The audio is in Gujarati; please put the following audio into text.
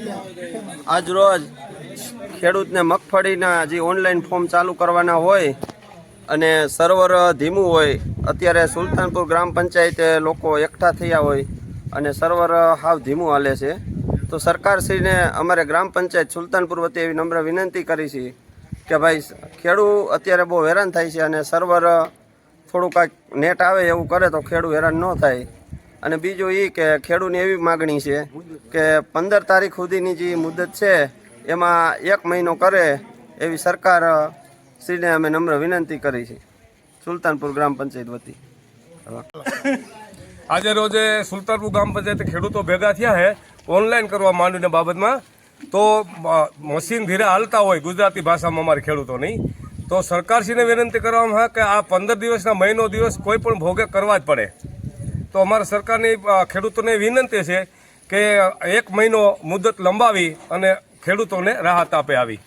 આજ રોજ ખેડૂતને મગફળીના જે ઓનલાઈન ફોર્મ ચાલુ કરવાના હોય અને સર્વર ધીમું હોય, અત્યારે સુલતાનપુર ગ્રામ પંચાયતે લોકો એકઠા થયા હોય અને સર્વર હાવ ધીમું હાલે છે. તો સરકારશ્રીને અમારે ગ્રામ પંચાયત સુલતાનપુર વતી એવી નમ્ર વિનંતી કરી છે કે ભાઈ ખેડૂત અત્યારે બહુ હેરાન થાય છે અને સર્વર થોડું કાંઈક નેટ આવે એવું કરે તો ખેડૂત હેરાન ન થાય. અને બીજું એ કે ખેડૂતની એવી માગણી છે કે પંદર તારીખ સુધીની જે મુદત છે, એમાં એક મહિનો કરે એવી સરકાર શ્રીને અમે નમ્ર વિનંતી કરી છે. સુલતાનપુર ગ્રામ પંચાયત વતી. આજે રોજે સુલતાનપુર ગ્રામ પંચાયત ખેડૂતો ભેગા થયા છે ઓનલાઈન કરવા માંડીને બાબતમાં. તો મશીન ધીરે હાલતા હોય ગુજરાતી ભાષામાં અમારે ખેડૂતોની. તો સરકારશ્રીને વિનંતી કરવામાં કે આ પંદર દિવસના મહિનો દિવસ કોઈ પણ ભોગે કરવા જ પડે. તો અમારા સરકારની ખેડૂતોને વિનંતી છે કે એક મહિનો મુદત લંબાવી અને ખેડૂતોને રાહત આપે આવી.